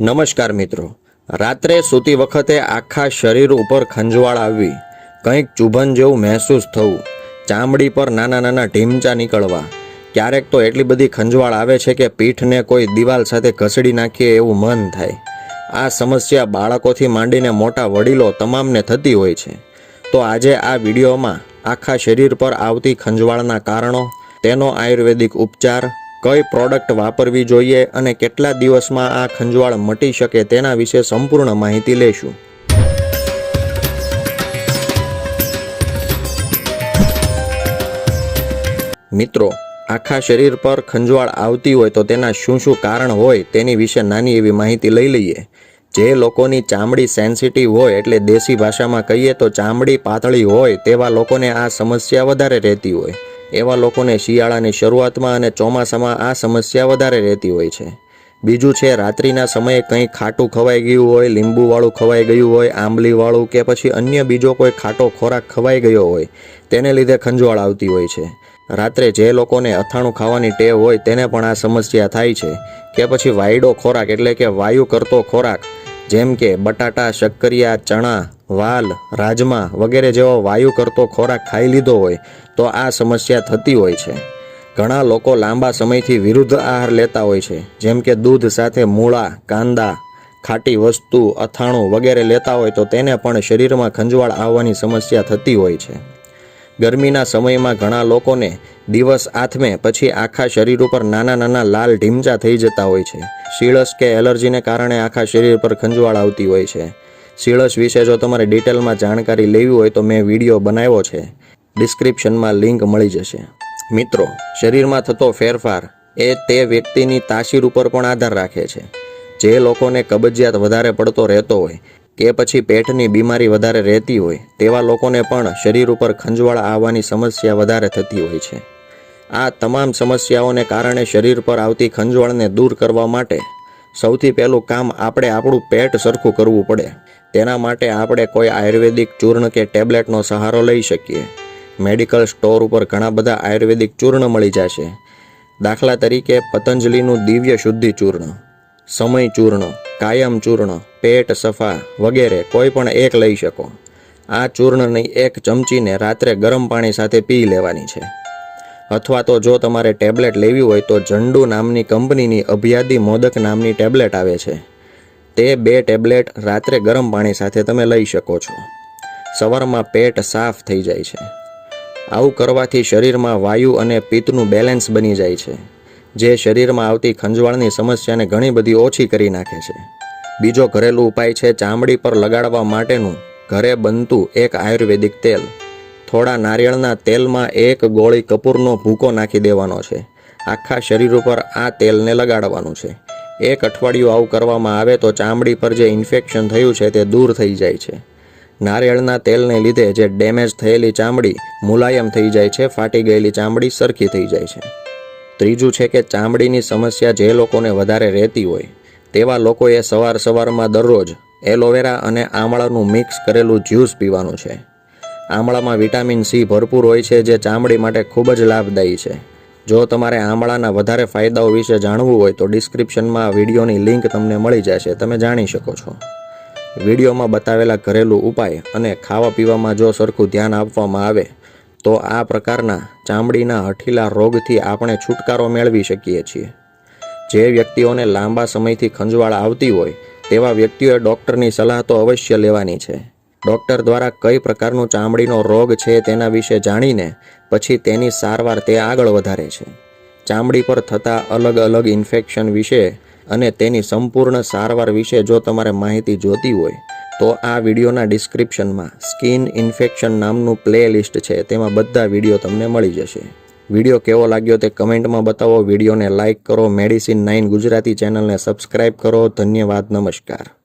નમસ્કાર મિત્રો. રાત્રે સૂતી વખતે આખા શરીર ઉપર ખંજવાળ આવવી, કંઈક ચુભન જેવું મહેસૂસ થવું, ચામડી પર નાના નાના ઢીમચા નીકળવા, ક્યારેક તો એટલી બધી ખંજવાળ આવે છે કે પીઠને કોઈ દિવાલ સાથે ઘસડી નાખીએ એવું મન થાય. આ સમસ્યા બાળકોથી માંડીને મોટા વડીલો તમામને થતી હોય છે. તો આજે આ વિડીયોમાં આખા શરીર પર આવતી ખંજવાળના કારણો, તેનો આયુર્વેદિક ઉપચાર કઈ પ્રોડક્ટ વાપરવી જોઈએ અને કેટલા દિવસમાં આ ખંજવાળ મટી શકે તેના વિશે સંપૂર્ણ માહિતી લેશું. મિત્રો, આખા શરીર પર ખંજવાળ આવતી હોય તો તેના શું શું કારણ હોય તેની વિશે નાની એવી માહિતી લઈ લઈએ. જે લોકોની ચામડી સેન્સિટિવ હોય એટલે દેશી ભાષામાં કહીએ તો ચામડી પાતળી હોય તેવા લોકોને આ સમસ્યા વધારે રહેતી હોય. એવા લોકોને શિયાળાની શરૂઆતમાં અને ચોમાસામાં આ સમસ્યા વધારે રહેતી હોય છે. બીજું છે, રાત્રિના સમયે કંઈ ખાટું ખવાઈ ગયું હોય, લીંબુવાળું ખવાઈ ગયું હોય, આંબલીવાળું કે પછી અન્ય બીજો કોઈ ખાટો ખોરાક ખવાઈ ગયો હોય, તેને લીધે ખંજવાળ આવતી હોય છે. રાત્રે જે લોકોને અથાણું ખાવાની ટેવ હોય, તેને પણ આ સમસ્યા થાય છે. કે પછી વાયડો ખોરાક એટલે કે વાયુ કરતો ખોરાક, જેમ કે બટાટા, શક્કરિયા, ચણા વાલ, રાજમા વગેરે જેવો વાયુ કરતો ખોરાક ખાઈ લીધો હોય તો આ સમસ્યા થતી હોય છે. ઘણા લોકો લાંબા સમયથી વિરુદ્ધ આહાર લેતા હોય છે, જેમ કે દૂધ સાથે મૂળા, કાંદા, ખાટી વસ્તુ, અથાણું વગેરે લેતા હોય તો તેને પણ શરીરમાં ખંજવાળ આવવાની સમસ્યા થતી હોય છે. ગરમીના સમયમાં ઘણા લોકોને દિવસ આથમે પછી આખા શરીર ઉપર નાના નાના લાલ ઢીમચા થઈ જતા હોય છે. શીળસ કે એલર્જીને કારણે આખા શરીર પર ખંજવાળ આવતી હોય છે. શીળસ વિશે જો તમારે ડિટેલમાં જાણકારી લેવી હોય તો મેં વીડિયો બનાવ્યો છે. ડિસ્ક્રિપ્શનમાં લિંક મળી જશે. મિત્રો, શરીરમાં થતો ફેરફાર એ તે વ્યક્તિની તાસીર ઉપર પણ આધાર રાખે છે. જે લોકોને કબજિયાત વધારે પડતો રહેતો હોય કે પછી પેટની બીમારી વધારે રહેતી હોય તેવા લોકોને પણ શરીર ઉપર ખંજવાળ આવવાની સમસ્યા વધારે થતી હોય છે. આ તમામ સમસ્યાઓને કારણે શરીર પર આવતી ખંજવાળને દૂર કરવા માટે સૌથી પહેલું કામ આપણે આપણું પેટ સરખું કરવું પડે. તેના માટે આપણે કોઈ આયુર્વેદિક ચૂર્ણ કે ટેબ્લેટનો સહારો લઈ શકીએ. મેડિકલ સ્ટોર ઉપર ઘણા બધા આયુર્વેદિક ચૂર્ણ મળી જશે. દાખલા તરીકે પતંજલિનું દિવ્ય શુદ્ધિ ચૂર્ણ, સમય ચૂર્ણ, કાયમ ચૂર્ણ, પેટ સફા વગેરે કોઈ પણ એક લઈ શકો. આ ચૂર્ણની એક ચમચીને રાત્રે ગરમ પાણી સાથે પી લેવાની છે. અથવા તો જો તમારે ટેબ્લેટ લેવી હોય તો જંડુ નામની કંપનીની અભિયાદી મોદક નામની ટેબ્લેટ આવે છે. તે બે ટેબ્લેટ રાત્રે ગરમ પાણી સાથે તમે લઈ શકો છો. સવારમાં પેટ સાફ થઈ જાય છે. આવું કરવાથી શરીરમાં વાયુ અને પિત્તનું બેલેન્સ બની જાય છે, જે શરીરમાં આવતી ખંજવાળની સમસ્યાને ઘણી બધી ઓછી કરી નાખે છે. બીજો ઘરેલું ઉપાય છે ચામડી પર લગાડવા માટેનું ઘરે બનતું એક આયુર્વેદિક તેલ. થોડા નારિયેળના તેલમાં એક ગોળી કપૂરનો ભૂકો નાખી દેવાનો છે. આખા શરીર ઉપર આ તેલને લગાડવાનું છે. એક અઠવાડિયું આવું કરવામાં આવે તો ચામડી પર જે ઇન્ફેક્શન થયું છે તે દૂર થઈ જાય છે. નારિયેળના તેલને લીધે જે ડેમેજ થયેલી ચામડી મુલાયમ થઈ જાય છે, ફાટી ગયેલી ચામડી સરખી થઈ જાય છે. ત્રીજું છે કે ચામડીની સમસ્યા જે લોકોને વધારે રહેતી હોય, તેવા લોકોએ સવાર સવારમાં દરરોજ એલોવેરા અને આમળાનું મિક્સ કરેલું જ્યુસ પીવાનું છે. આમળામાં વિટામિન સી ભરપૂર હોય છે, જે ચામડી માટે ખૂબ જ લાભદાયી છે. જો તમારે આમળાના વધારે ફાયદાઓ વિશે જાણવું હોય તો ડિસ્ક્રિપ્શનમાં વિડીયોની લિંક તમને મળી જશે, તમે જાણી શકો છો. વિડીયોમાં બતાવેલા ઘરેલું ઉપાય અને ખાવા પીવામાં જો સરખું ધ્યાન આપવામાં આવે, તો આ પ્રકારના ચામડીના હઠીલા રોગથી આપણે છુટકારો મેળવી શકીએ છીએ. જે વ્યક્તિઓને લાંબા સમયથી ખંજવાળ આવતી હોય, તેવા વ્યક્તિઓએ ડૉક્ટરની સલાહ તો અવશ્ય લેવાની છે. ડૉક્ટર દ્વારા કઈ પ્રકારનો ચામડીનો રોગ છે તેના વિશે જાણીને પછી તેની સારવાર તે આગળ વધારે છે. ચામડી પર થતા અલગ અલગ ઇન્ફેક્શન વિશે અને તેની સંપૂર્ણ સારવાર વિશે જો તમારે માહિતી જોતી હોય, તો આ વિડીયોના ડિસ્ક્રિપ્શનમાં સ્કિન ઇન્ફેક્શન નામનું પ્લે લિસ્ટ છે, તેમાં બધા વીડિયો તમને મળી જશે. વીડિયો કેવો લાગ્યો તે કમેન્ટમાં બતાવો. વિડીયોને લાઇક કરો. મેડિસિન નાઇન ગુજરાતી ચેનલને સબસ્ક્રાઇબ કરો. ધન્યવાદ. નમસ્કાર.